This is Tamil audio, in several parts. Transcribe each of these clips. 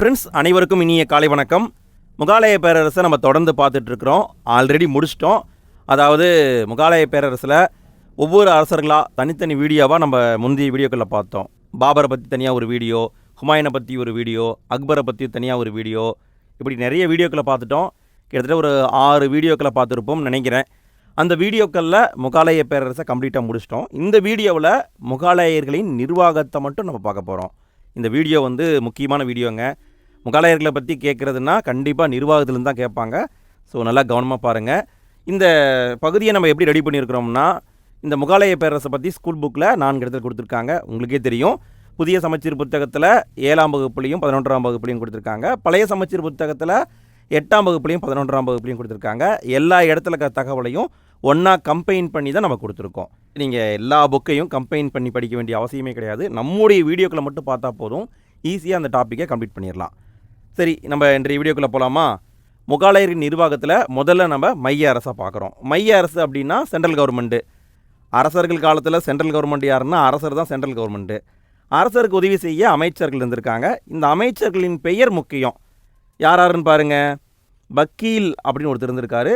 ஃப்ரெண்ட்ஸ் அனைவருக்கும் இனிய காலை வணக்கம். முகாலய பேரரசை நம்ம தொடர்ந்து பார்த்துட்ருக்குறோம். ஆல்ரெடி முடிச்சிட்டோம். அதாவது முகாலய பேரரசில் ஒவ்வொரு அரசர்களாக தனித்தனி வீடியோவாக நம்ம முந்தைய வீடியோக்களில் பார்த்தோம். பாபரை பற்றி தனியாக ஒரு வீடியோ ஹுமாயூனை பற்றி ஒரு வீடியோ அக்பரை பற்றி தனியாக ஒரு வீடியோ இப்படி நிறைய வீடியோக்களை பார்த்துட்டோம். கிட்டத்தட்ட ஒரு ஆறு வீடியோக்களை பார்த்துருப்போம்னு நினைக்கிறேன். அந்த வீடியோக்களில் முகாலய பேரரசை கம்ப்ளீட்டாக முடிச்சிட்டோம். இந்த வீடியோவில் முகாலயர்களின் நிர்வாகத்தை மட்டும் நம்ம பார்க்க போகிறோம் இந்த வீடியோ வந்து முக்கியமான வீடியோங்க. முகாலயர்களை பற்றி கேட்குறதுன்னா கண்டிப்பாக நிர்வாகத்துலேருந்து தான் கேட்பாங்க. ஸோ நல்லா கவனமாக பாருங்கள் இந்த பகுதியை நம்ம எப்படி ரெடி பண்ணியிருக்கிறோம்னா இந்த முகாலய பேரரசை பற்றி ஸ்கூல் புக்கில் நான்கு இடத்துல கொடுத்துருக்காங்க. உங்களுக்கே தெரியும். புதிய சமச்சீர் புத்தகத்தில் ஏழாம் வகுப்புலையும் பதினொன்றாம் வகுப்புலையும் கொடுத்துருக்காங்க. பழைய சமச்சீர் புத்தகத்தில் எட்டாம் வகுப்புலையும் பதினொன்றாம் வகுப்புலையும் கொடுத்துருக்காங்க. எல்லா இடத்துல இருக்க தகவலையும் ஒன்றா கம்பைன் பண்ணி தான் நம்ம கொடுத்துருக்கோம். நீங்கள் எல்லா புக்கையும் கம்பைன் பண்ணி படிக்க வேண்டிய அவசியமே கிடையாது. நம்முடைய வீடியோக்களை மட்டும் பார்த்தா போதும். ஈஸியாக அந்த டாப்பிக்கை கம்ப்ளீட் பண்ணிடலாம். சரி நம்ம இன்றைய வீடியோக்குள்ளே போகலாமா முகாலயரின் நிர்வாகத்தில் முதல்ல நம்ம மைய அரசை பார்க்குறோம். மைய அரசு அப்படின்னா சென்ட்ரல் கவர்மெண்ட்டு அரசர்கள் காலத்தில் சென்ட்ரல் கவர்மெண்ட் யாருன்னா அரசர் தான் சென்ட்ரல் கவர்மெண்ட்டு அரசருக்கு உதவி செய்ய அமைச்சர்கள் இருந்திருக்காங்க. இந்த அமைச்சர்களின் பெயர் முக்கியம். யார் யாருன்னு பாருங்கள் வக்கீல் அப்படின்னு ஒருத்தர் இருந்திருக்காரு.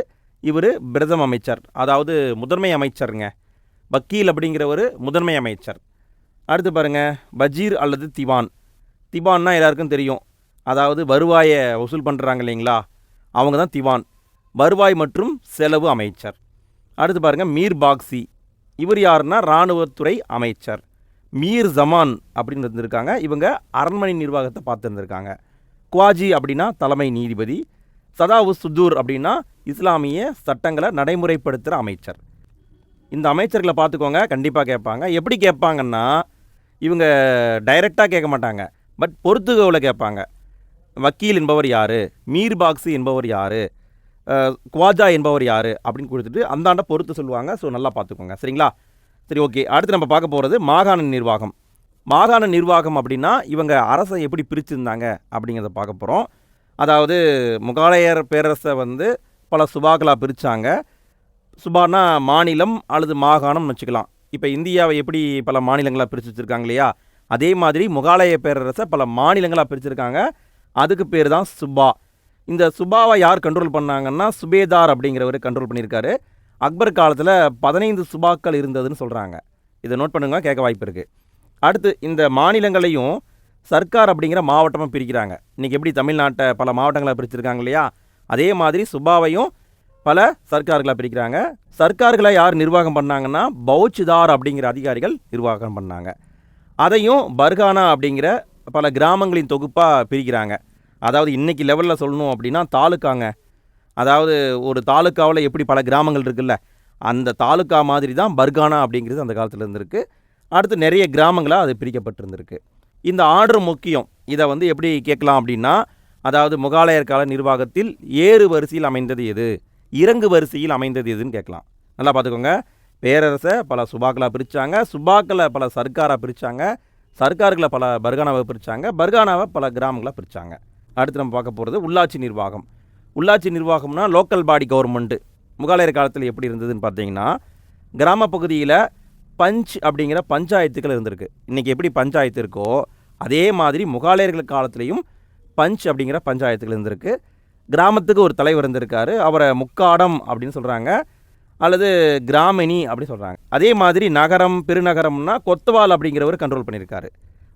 இவர் பிரதம அமைச்சர். அதாவது முதன்மை அமைச்சருங்க. வக்கீல் அப்படிங்கிறவர் முதன்மை அமைச்சர். அடுத்து பாருங்கள் பஜீர் அல்லது திவான். திவான்னா எல்லாருக்கும் தெரியும். அதாவது வருவாயை வசூல் பண்ணுறாங்க இல்லைங்களா? அவங்க தான் திவான். வருவாய் மற்றும் செலவு அமைச்சர். அடுத்து பாருங்கள் மீர் பாக்சி. இவர் யாருன்னா? இராணுவத்துறை அமைச்சர். மீர் ஜமான் அப்படின்னு இருந்திருக்காங்க. இவங்க அரண்மனை நிர்வாகத்தை பார்த்துருந்துருக்காங்க குவாஜி அப்படின்னா தலைமை நீதிபதி. சதாவு சுதூர் அப்படின்னா இஸ்லாமிய சட்டங்களை நடைமுறைப்படுத்துகிற அமைச்சர். இந்த அமைச்சர்களை பார்த்துக்கோங்க கண்டிப்பாக கேட்பாங்க. எப்படி கேட்பாங்கன்னா இவங்க டைரெக்டாக கேட்க மாட்டாங்க. பட் பொறுத்துகோவில் கேட்பாங்க. வக்கீல் என்பவர் யார்? மீர் பாக்ஸு என்பவர் யார்? குவாஜா என்பவர் யார்? அப்படின்னு கொடுத்துட்டு அந்தாண்ட பொறுத்து சொல்லுவாங்க. ஸோ நல்லா பார்த்துக்கோங்க. சரிங்களா? சரி ஓகே அடுத்து நம்ம பார்க்க போகிறது மாகாண நிர்வாகம். மாகாண நிர்வாகம் அப்படின்னா இவங்க அரசை எப்படி பிரிச்சிருந்தாங்க அப்படிங்கிறத பார்க்க போகிறோம் அதாவது முகாலயர் பேரரசை வந்து பல சுபாக்களாக பிரித்தாங்க சுபானா மாநிலம் அல்லது மாகாணம்னு வச்சுக்கலாம். இப்போ இந்தியாவை எப்படி பல மாநிலங்களாக பிரித்து வச்சுருக்காங்க இல்லையா? அதே மாதிரி முகாலய பேரரசை பல மாநிலங்களாக பிரிச்சிருக்காங்க. அதுக்கு பேர் தான் சுபா. இந்த சுபாவை யார் கண்ட்ரோல் பண்ணாங்கன்னா சுபேதார் அப்படிங்கிறவர் கண்ட்ரோல் பண்ணியிருக்காரு. அக்பர் காலத்தில் பதினைந்து சுபாக்கள் இருந்ததுன்னு சொல்கிறாங்க இதை நோட் பண்ணுங்க கேட்க வாய்ப்பு இருக்குது அடுத்து இந்த மாநிலங்களையும் சர்க்கார் அப்படிங்கிற மாவட்டமாக பிரிக்கிறாங்க. இன்றைக்கி எப்படி தமிழ்நாட்டை பல மாவட்டங்களாக பிரிச்சிருக்காங்க இல்லையா? அதே மாதிரி சுபாவையும் பல சர்க்கார்களாக பிரிக்கிறாங்க. சர்க்கார்களை யார் நிர்வாகம் பண்ணாங்கன்னா பௌச்சுதார் அப்படிங்கிற அதிகாரிகள் நிர்வாகம் பண்ணாங்க. அதையும் பர்கானா அப்படிங்கிற பல கிராமங்களின் தொகுப்பாக பிரிக்கிறாங்க. அதாவது இன்றைக்கி லெவலில் சொல்லணும் அப்படின்னா தாலுக்காங்க. அதாவது ஒரு தாலுக்காவில் எப்படி பல கிராமங்கள் இருக்குல்ல அந்த தாலுக்கா மாதிரி தான் பர்கானா அப்படிங்கிறது அந்த காலத்தில் இருந்திருக்கு. அடுத்து நிறைய கிராமங்களாக அது பிரிக்கப்பட்டிருந்திருக்கு. இந்த ஆர்டர் முக்கியம். இதை வந்து எப்படி கேட்கலாம் அப்படின்னா அதாவது முகாலயர் கால நிர்வாகத்தில் ஏறு வரிசையில் அமைந்தது எது? இறங்கு வரிசையில் அமைந்தது எதுன்னு கேட்கலாம். நல்லா பார்த்துக்கோங்க. பேரரசை பல சுபாக்களாக பிரித்தாங்க சுபாக்களை பல சர்க்காராக பிரித்தாங்க சர்க்கார்களை பல பர்கானாவை பிரித்தாங்க பர்கானாவை பல கிராமங்களாக பிரித்தாங்க அடுத்து நம்ம பார்க்க போகிறது உள்ளாட்சி நிர்வாகம். உள்ளாட்சி நிர்வாகம்னா லோக்கல் பாடி கவர்மெண்ட்டு முகாலயர் காலத்தில் எப்படி இருந்ததுன்னு பார்த்தீங்கன்னா கிராம பகுதியில் பஞ்ச் அப்படிங்கிற பஞ்சாயத்துக்கள் இருந்திருக்கு. இன்றைக்கி எப்படி பஞ்சாயத்து இருக்கோ அதே மாதிரி முகாலயர்கள் காலத்துலேயும் பஞ்ச் அப்படிங்கிற பஞ்சாயத்துகள் இருந்திருக்கு. கிராமத்துக்கு ஒரு தலைவர் இருந்திருக்காரு. அவரை முக்காடம் அப்படின்னு சொல்கிறாங்க அல்லது கிராமினி அப்படி சொல்கிறாங்க அதே மாதிரி நகரம் பெருநகரம்னா கொத்தவால் அப்படிங்கிறவர் கண்ட்ரோல் பண்ணியிருக்காரு.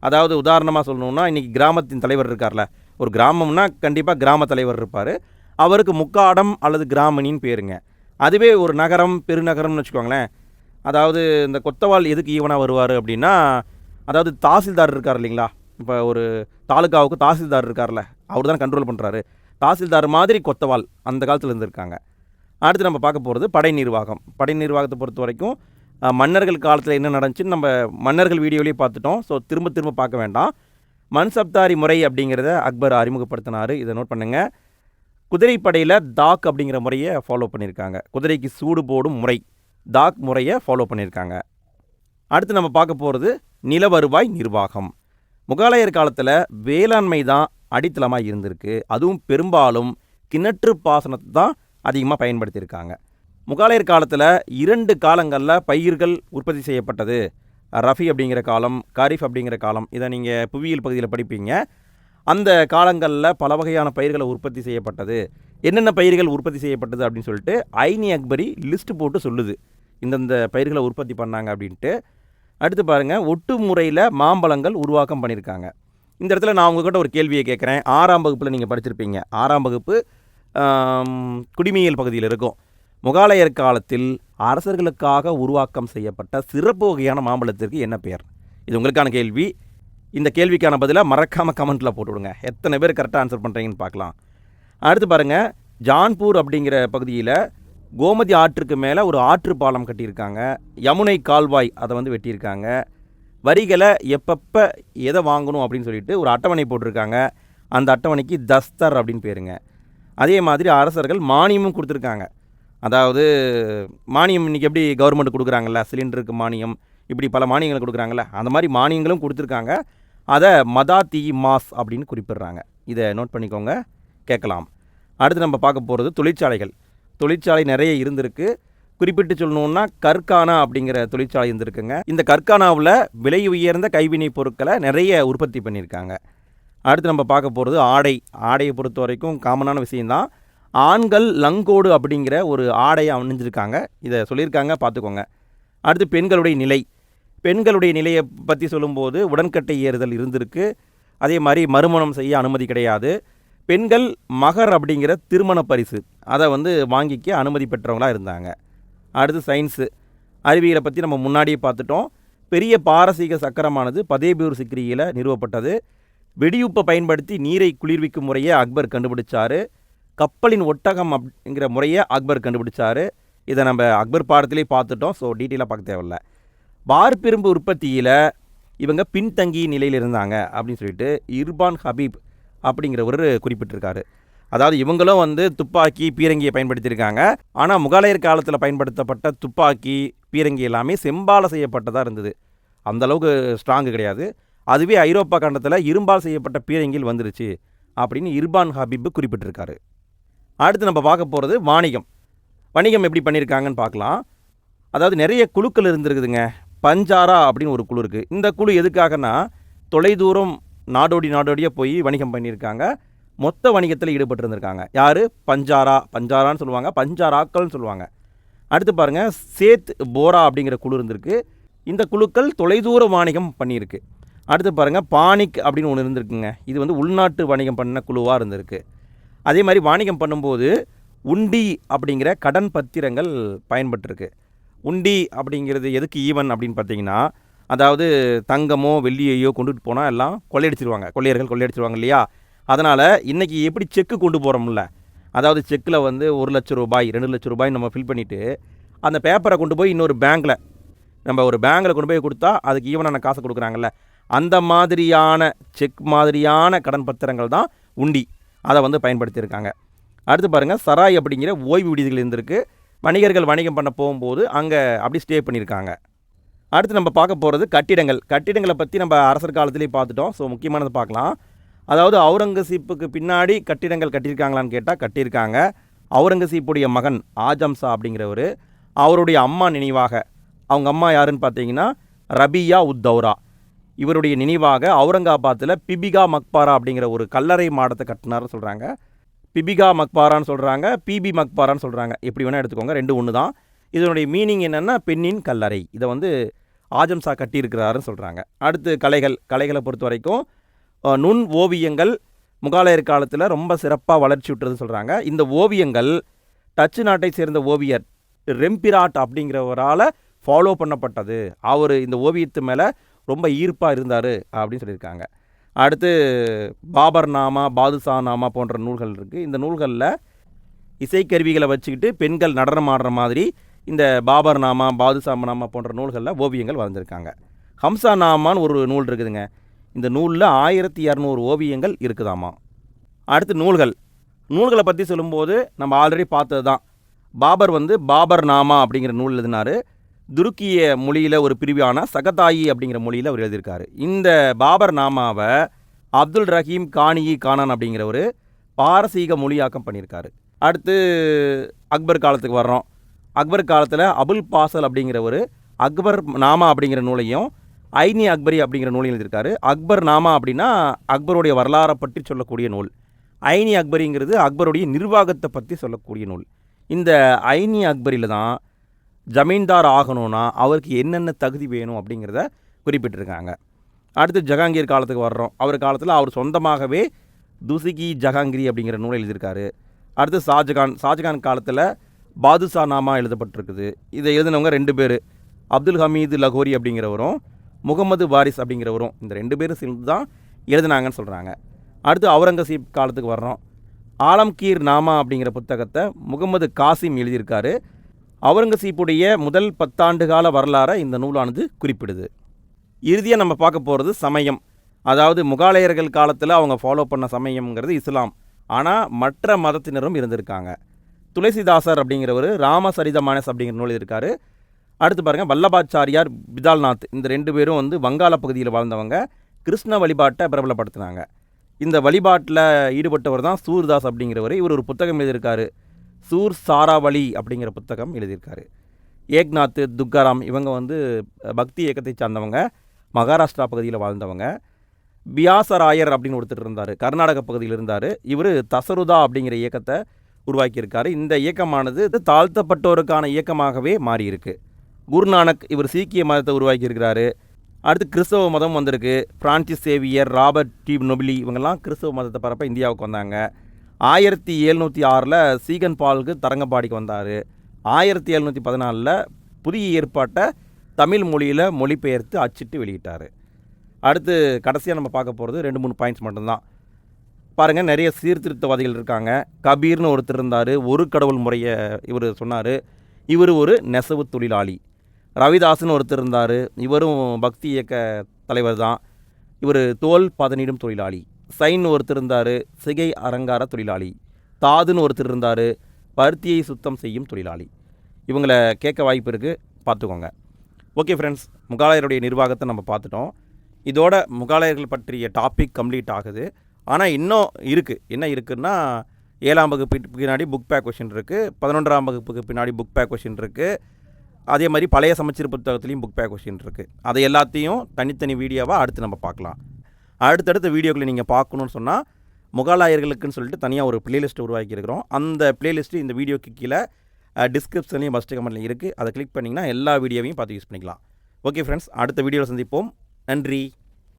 அதாவது உதாரணமாக சொல்லணுன்னா இன்றைக்கி கிராமத்தின் தலைவர் இருக்கார்ல ஒரு கிராமம்னா கண்டிப்பாக கிராம தலைவர் இருப்பார். அவருக்கு முக்காடம் அல்லது கிராமணின்னு பேருங்க. அதுவே ஒரு நகரம் பெருநகரம்னு வச்சுக்கோங்களேன். அதாவது இந்த கொத்தவால் எதுக்கு ஈவனாக வருவார் அப்படின்னா அதாவது தாசில்தார் இருக்கார் இல்லைங்களா? இப்போ ஒரு தாலுக்காவுக்கு தாசில்தார் இருக்கார்ல அவர் தான் கண்ட்ரோல் பண்ணுறாரு தாசில்தார் மாதிரி கொத்தவால் அந்த காலத்தில் இருந்திருக்காங்க. அடுத்து நம்ம பார்க்க போகிறது படை நிர்வாகம். படை நிர்வாகத்தை பொறுத்த வரைக்கும் மன்னர்கள் காலத்தில் என்ன நடந்துச்சுன்னு நம்ம மன்னர்கள் வீடியோலேயே பார்த்துட்டோம். ஸோ திரும்ப திரும்ப பார்க்க வேண்டாம். மன்சப்தாரி முறை அப்படிங்கிறத அக்பர் அறிமுகப்படுத்தினார். இதை நோட் பண்ணுங்கள் குதிரைப்படையில் தாக் அப்படிங்கிற முறையை ஃபாலோ பண்ணியிருக்காங்க. குதிரைக்கு சூடு போடும் முறை. தாக் முறையை ஃபாலோ பண்ணியிருக்காங்க. அடுத்து நம்ம பார்க்க போகிறது நில வருவாய் நிர்வாகம். முகாலயர் காலத்தில் வேளாண்மை தான் அடித்தளமாக இருந்திருக்கு. அதுவும் பெரும்பாலும் கிணற்று பாசனத்தை தான் அதிகமாக பயன்படுத்தியிருக்காங்க. முகாலயர் காலத்தில் இரண்டு காலங்களில் பயிர்கள் உற்பத்தி செய்யப்பட்டது. ரஃபி அப்படிங்கிற காலம் காரிஃப் அப்படிங்கிற காலம் இதை நீங்கள் புவியியல் பகுதியில் படிப்பீங்க. அந்த காலங்களில் பல வகையான பயிர்களை உற்பத்தி செய்யப்பட்டது. என்னென்ன பயிர்கள் உற்பத்தி செய்யப்பட்டது அப்படின்னு சொல்லிட்டு ஐனி அக்பரி லிஸ்ட் போட்டு சொல்லுது. இந்தந்த பயிர்களை உற்பத்தி பண்ணாங்க அப்படின்ட்டு. அடுத்து பாருங்கள் ஒட்டு முறையில் மாம்பழங்கள் உருவாக்கம் பண்ணியிருக்காங்க. இந்த இடத்துல நான் உங்ககிட்ட ஒரு கேள்வியை கேட்குறேன். ஆறாம் வகுப்பில் நீங்கள் படிச்சிருப்பீங்க. ஆறாம் வகுப்பு குடிமையல் பகுதியில் இருக்கும். முகாலயர் காலத்தில் அரசர்களுக்காக உருவாக்கம் செய்யப்பட்ட சிறப்பு வகையான மாம்பழத்திற்கு என்ன பெயர்? இது உங்களுக்கான கேள்வி. இந்த கேள்விக்கான பதிலாக மறக்காமல் கமெண்ட்டில் போட்டுவிடுங்க. எத்தனை பேர் கரெக்டாக ஆன்சர் பண்ணுறீங்கன்னு பார்க்கலாம். அடுத்து பாருங்கள் ஜான்பூர் அப்படிங்கிற பகுதியில் கோமதி ஆற்றுக்கு மேலே ஒரு ஆற்று பாலம் கட்டியிருக்காங்க. யமுனை கால்வாய் அதை வந்து வெட்டியிருக்காங்க. வரிகளை எப்பப்போ எதை வாங்கணும் அப்படின்னு சொல்லிட்டு ஒரு அட்டவணை போட்டிருக்காங்க. அந்த அட்டவணைக்கு தஸ்தர் அப்படின்னு பேருங்க. அதே மாதிரி அரசர்கள் மானியமும் கொடுத்துருக்காங்க. அதாவது மானியம் இன்றைக்கி எப்படி கவர்மெண்ட் கொடுக்குறாங்கல்ல? சிலிண்டருக்கு மானியம் இப்படி பல மானியங்களை கொடுக்குறாங்கல்ல? அந்த மாதிரி மானியங்களும் கொடுத்துருக்காங்க. அதை மதா தி மாஸ் அப்படின்னு குறிப்பிடுறாங்க. இதை நோட் பண்ணிக்கோங்க கேட்கலாம். அடுத்து நம்ம பார்க்க போகிறது தொழிற்சாலைகள். தொழிற்சாலை நிறைய இருந்திருக்கு. குறிப்பிட்டு சொல்லணுன்னா கற்கானா அப்படிங்கிற தொழிற்சாலை இருந்திருக்குங்க. இந்த கற்கானாவில் விலை உயர்ந்த கைவினைப் பொருட்களை நிறைய உற்பத்தி பண்ணியிருக்காங்க. அடுத்து நம்ம பார்க்க போகிறது ஆடை. ஆடையை பொறுத்த வரைக்கும் காமனான விஷயந்தான் ஆண்கள் லங்கோடு அப்படிங்கிற ஒரு ஆடையை அணிஞ்சிருக்காங்க. இதை சொல்லியிருக்காங்க பார்த்துக்கோங்க. அடுத்து பெண்களுடைய நிலை. பெண்களுடைய நிலையை பற்றி சொல்லும்போது உடன்கட்டை ஏறுதல் இருந்திருக்கு. அதே மாதிரி மறுமணம் செய்ய அனுமதி கிடையாது. பெண்கள் மகர் அப்படிங்கிற திருமண பரிசு. அதை வந்து வாங்கிக்க அனுமதி பெற்றவங்களாக இருந்தாங்க. அடுத்து சயின்ஸு. அறிவியலை பற்றி நம்ம முன்னாடியே பார்த்துட்டோம். பெரிய பாரசீக சக்கரமானது பதேபூர் சிக்ரியில் நிறுவப்பட்டது. வெடியுப்பை பயன்படுத்தி நீரை குளிர்விக்கும் முறையை அக்பர் கண்டுபிடிச்சாரு. கப்பலின் ஒட்டகம் அப்படிங்கிற முறையை அக்பர் கண்டுபிடிச்சாரு. இதை நம்ம அக்பர் பாடத்திலே பார்த்துட்டோம். ஸோ டீட்டெயிலாக பார்க்க தேவையில்ல. வார்பிரும்பு உற்பத்தியில் இவங்க பின்தங்கி நிலையில் இருந்தாங்க அப்படின்னு சொல்லிட்டு இர்பான் ஹபீப் அப்படிங்கிறவர் குறிப்பிட்டிருக்காரு. அதாவது இவங்களும் வந்து துப்பாக்கி பீரங்கியை பயன்படுத்தியிருக்காங்க. ஆனால் முகலாயர் காலத்தில் பயன்படுத்தப்பட்ட துப்பாக்கி பீரங்கி எல்லாமே செம்பால செய்யப்பட்டதாக இருந்தது. அந்த அளவுக்கு ஸ்ட்ராங்கு கிடையாது. அதுவே ஐரோப்பா கண்டத்தில் இரும்பால் செய்யப்பட்ட பீரங்கில் வந்துருச்சு அப்படின்னு இர்பான் ஹபீப் குறிப்பிட்டிருக்காரு. அடுத்து நம்ம பார்க்க போகிறது வாணிகம். வணிகம் எப்படி பண்ணியிருக்காங்கன்னு பார்க்கலாம். அதாவது நிறைய குழுக்கள் இருந்திருக்குதுங்க. பஞ்சாரா அப்படின்னு ஒரு குழு இருக்குது இந்த குழு எதுக்காகனா தொலைதூரம் நாடோடி நாடோடியாக போய் வணிகம் பண்ணியிருக்காங்க. மொத்த வணிகத்தில் ஈடுபட்டிருந்திருக்காங்க. யார்? பஞ்சாரா. பஞ்சாரான்னு சொல்லுவாங்க. பஞ்சாராக்கள்னு சொல்லுவாங்க. அடுத்து பாருங்கள் சேத் போரா அப்படிங்கிற குழு இருந்திருக்கு. இந்த குழுக்கள் தொலைதூர வாணிகம் பண்ணியிருக்கு. அடுத்து பாருங்கள் பானிக் அப்படின்னு ஒன்று இருந்திருக்குங்க. இது வந்து உள்நாட்டு வணிகம் பண்ண குழுவாக இருந்திருக்கு. அதே மாதிரி வாணிகம் பண்ணும்போது உண்டி அப்படிங்கிற கடன் பத்திரங்கள் பயன்பட்டிருக்கு. உண்டி அப்படிங்கிறது எதுக்கு ஈவன் அப்படின்னு பார்த்தீங்கன்னா அதாவது தங்கமோ வெள்ளியையோ கொண்டுட்டு போனால் எல்லாம் கொள்ளையடிச்சிருவாங்க. கொள்ளையர்கள் கொள்ளையடிச்சிருவாங்க இல்லையா? அதனால் இன்றைக்கி எப்படி செக்கு கொண்டு போகிறோம்ல அதாவது செக்கில் வந்து ஒரு லட்ச ரூபாய் ரெண்டு லட்ச ரூபாய் நம்ம ஃபில் பண்ணிவிட்டு அந்த பேப்பரை கொண்டு போய் இன்னொரு பேங்க்கில் நம்ம ஒரு பேங்க்கில் கொண்டு போய் கொடுத்தா அதுக்கு ஈவனான காசை கொடுக்குறாங்கல்ல. அந்த மாதிரியான செக் மாதிரியான கடன் பத்திரங்கள் தான் உண்டி. அதை வந்து பயன்படுத்தியிருக்காங்க. அடுத்து பாருங்கள் சராய் அப்படிங்கிற ஓய்வு விடுதிகள் இருந்திருக்கு. வணிகர்கள் வணிகம் பண்ண போகும்போது அங்கே அப்படி ஸ்டே பண்ணியிருக்காங்க. அடுத்து நம்ம பார்க்க போகிறது கட்டிடங்கள். கட்டிடங்களை பற்றி நம்ம அரசர் காலத்திலே பார்த்துட்டோம். ஸோ முக்கியமானது பார்க்கலாம். அதாவது அவுரங்கசீப்புக்கு பின்னாடி கட்டிடங்கள் கட்டியிருக்காங்களான்னு கேட்டால் கட்டியிருக்காங்க. அவுரங்கசீப்புடைய மகன் ஆஜம்சா அப்படிங்கிறவர் அவருடைய அம்மா நினைவாக. அவங்க அம்மா யாருன்னு பார்த்தீங்கன்னா ரபியா உத்தௌரா. இவருடைய நினைவாக அவுரங்காபாத்தில் பிபிகா மக்பாரா அப்படிங்கிற ஒரு கல்லறை மாடத்தை கட்டினார்னு சொல்கிறாங்க பிபிகா மக்பாரான்னு சொல்கிறாங்க பிபி மக்பாரான்னு சொல்கிறாங்க எப்படி வேணால் எடுத்துக்கோங்க ரெண்டு ஒன்று தான். இதனுடைய மீனிங் என்னென்னா பெண்ணின் கல்லறை. இதை வந்து ஆஜம்சா கட்டியிருக்கிறாருன்னு சொல்கிறாங்க அடுத்து கலைகள் கலைகளை பொறுத்த வரைக்கும் நுண் ஓவியங்கள் முகாலயர் காலத்தில் ரொம்ப சிறப்பாக வளர்ச்சி விட்டுறதுன்னு சொல்கிறாங்க இந்த ஓவியங்கள் டச்சு நாட்டை சேர்ந்த ஓவியர் ரெம்பிராட் அப்படிங்கிறவரால் ஃபாலோ பண்ணப்பட்டது. அவர் இந்த ஓவியத்து மேலே ரொம்ப ஈர்ப்பாக இருந்தார் அப்படின்னு சொல்லியிருக்காங்க. அடுத்து பாபர் நாமா பாதுஷா நாமா போன்ற நூல்கள் இருக்குது இந்த நூல்களில் இசைக்கருவிகளை வச்சுக்கிட்டு பெண்கள் நடனம் ஆடுற மாதிரி இந்த பாபர் நாமா பாதுஷா நாமா போன்ற நூல்களில் ஓவியங்கள் வரைஞ்சிருக்காங்க. ஹம்சா நாமான்னு ஒரு நூல் இருக்குதுங்க. இந்த நூலில் ஆயிரத்தி இரநூறு ஓவியங்கள் இருக்குதாமா. அடுத்து நூல்கள். நூல்களை பற்றி சொல்லும்போது நம்ம ஆல்ரெடி பார்த்தது தான் பாபர் வந்து பாபர் நாமா அப்படிங்கிற நூல் எழுதினார். துருக்கிய மொழியில் ஒரு பிரிவான சகதாயி அப்படிங்கிற மொழியில் அவர் எழுதியிருக்காரு. இந்த பாபர் நாமாவை அப்துல் ரஹீம் கானியி கானான் அப்படிங்கிற ஒரு பாரசீக மொழியாக்கம் பண்ணியிருக்காரு. அடுத்து அக்பர் காலத்துக்கு வர்றோம். அக்பர் காலத்தில் அபுல் பாசல் அப்படிங்கிற ஒரு அக்பர் நாமா அப்படிங்கிற நூலையும் ஐனி அக்பரி அப்படிங்கிற நூலையும் எழுதியிருக்காரு. அக்பர் நாமா அப்படின்னா அக்பருடைய வரலாறை பற்றி சொல்லக்கூடிய நூல். ஐனி அக்பரிங்கிறது அக்பருடைய நிர்வாகத்தை பற்றி சொல்லக்கூடிய நூல். இந்த ஐனி அக்பரியில் தான் ஜமீன்தார் ஆகணும்னா அவருக்கு என்னென்ன தகுதி வேணும் அப்படிங்கிறத குறிப்பிட்டிருக்காங்க. அடுத்து ஜஹாங்கீர் காலத்துக்கு வர்றோம். அவர் காலத்தில் அவர் சொந்தமாகவே துசிகி ஜஹாங்கிரி அப்படிங்கிற நூலை எழுதியிருக்காரு. அடுத்து ஷாஜகான் ஷாஜகான் காலத்தில் பாதுஷா நாமா எழுதப்பட்டிருக்குது. இதை எழுதினவங்க ரெண்டு பேர். அப்துல் ஹமீது லகோரி அப்படிங்கிறவரும் முகமது வாரிஸ் அப்படிங்கிறவரும் இந்த ரெண்டு பேரும் சேர்ந்து தான் எழுதினாங்கன்னு சொல்கிறாங்க அடுத்து அவுரங்கசீப் காலத்துக்கு வர்றோம். ஆலம்கீர் நாமா அப்படிங்கிற புத்தகத்தை முகமது காசிம் எழுதியிருக்காரு. அவுரங்கசீப்புடைய முதல் பத்தாண்டு கால வரலாறை இந்த நூலானது குறிப்பிடுது. இறுதியாக நம்ம பார்க்க போகிறது சமயம். அதாவது முகாலயர்கள் காலத்தில் அவங்க ஃபாலோ பண்ண சமயம்ங்கிறது இஸ்லாம். ஆனால் மற்ற மதத்தினரும் இருந்திருக்காங்க. துளசிதாசர் அப்படிங்கிறவர் ராமசரிதமானஸ் அப்படிங்கிற நூல் இருக்கார். அடுத்து பாருங்கள் வல்லபாச்சாரியார் பிதால்நாத். இந்த ரெண்டு பேரும் வந்து வங்காள பகுதியில் வாழ்ந்தவங்க. கிருஷ்ண வழிபாட்டை பிரபலப்படுத்தினாங்க. இந்த வழிபாட்டில் ஈடுபட்டவர் தான் சூர்தாஸ் அப்படிங்கிறவர். இவர் ஒரு புத்தகம் எழுதியிருக்காரு. சூர் சாராவளி அப்படிங்கிற புத்தகம் எழுதியிருக்காரு. ஏக்நாத் துக்காராம் இவங்க வந்து பக்தி இயக்கத்தை சார்ந்தவங்க மகாராஷ்டிரா பகுதியில் வாழ்ந்தவங்க. பியாசராயர் அப்படின்னு ஒருத்தர் இருந்தார் கர்நாடக பகுதியில் இருந்தார். இவர் தசருதா அப்படிங்கிற இயக்கத்தை உருவாக்கியிருக்காரு. இந்த இயக்கமானது தாழ்த்தப்பட்டோருக்கான இயக்கமாகவே மாறியிருக்கு. குருநானக் இவர் சீக்கிய மதத்தை உருவாக்கியிருக்கிறாரு. அடுத்து கிறிஸ்தவ மதம் வந்திருக்கு. Francis Xavier Robert de Nobili இவங்கெல்லாம் கிறிஸ்தவ மதத்தை பரப்ப இந்தியாவுக்கு வந்தாங்க. ஆயிரத்தி எழுநூற்றி ஆறில் சீகன் பாலுக்கு தரங்கம்பாடிக்கு வந்தார். ஆயிரத்தி எழுநூற்றி பதினாலில் புதிய ஏற்பாட்டை தமிழ் மொழியில் மொழிபெயர்த்து அச்சிட்டு வெளியிட்டார். அடுத்து கடைசியாக நம்ம பார்க்க போகிறது ரெண்டு மூணு பாயிண்ட்ஸ் மட்டும்தான். பாருங்கள் நிறைய சீர்திருத்தவாதிகள் இருக்காங்க. கபீர்னு ஒருத்தர் இருந்தார். ஒரு கடவுள் முறையை இவர் சொன்னார். இவர் ஒரு நெசவு தொழிலாளி. ரவிதாஸ்னு ஒருத்தர் இருந்தார். இவரும் பக்தி இயக்க தலைவர் தான். இவர் தோல் பதனிடும் தொழிலாளி. சைன் ஒருத்தர் இருந்தார் சிகை அலங்கார தொழிலாளி. தாதுன்னு ஒருத்தர் இருந்தார் பருத்தியை சுத்தம் செய்யும் தொழிலாளி. இவங்களை கேட்க வாய்ப்பு இருக்குது பார்த்துக்கோங்க. ஓகே ஃப்ரெண்ட்ஸ் முகாலயருடைய நிர்வாகத்தை நம்ம பார்த்துட்டோம். இதோட முகாலயர்கள் பற்றிய டாபிக் கம்ப்ளீட் ஆகுது. ஆனால் இன்னும் இருக்குது என்ன இருக்குன்னா ஏழாம் வகுப்பு பின்னாடி புக் பேக் கொஷின் இருக்குது பதினொன்றாம் வகுப்புக்கு பின்னாடி புக் பேக் கொஷின் இருக்குது அதே மாதிரி பழைய சமச்சீர் புத்தகத்துலேயும் புக் பேக் கொஷின் இருக்குது அதை எல்லாத்தையும் தனித்தனி வீடியோவாக அடுத்து நம்ம பார்க்கலாம். அடுத்தடுத்த வீடியோக்களை நீங்கள் பார்க்கணுன்னு சொன்னால் முகாலாயர்களுக்குன்னு சொல்லிட்டு தனியாக ஒரு பிளேலிஸ்ட் உருவாக்கியிருக்கிறோம். அந்த பிளேலிஸ்ட்டு இந்த வீடியோக்கு கீழே டிஸ்கிரிப்ஷன்லேயும் ஃபஸ்ட் கமெண்ட்லையும் இருக்குது அதை கிளிக் பண்ணிங்கன்னா எல்லா வீடியோவையும் பார்த்து யூஸ் பண்ணிக்கலாம். ஓகே ஃப்ரெண்ட்ஸ் அடுத்த வீடியோவில் சந்திப்போம். நன்றி.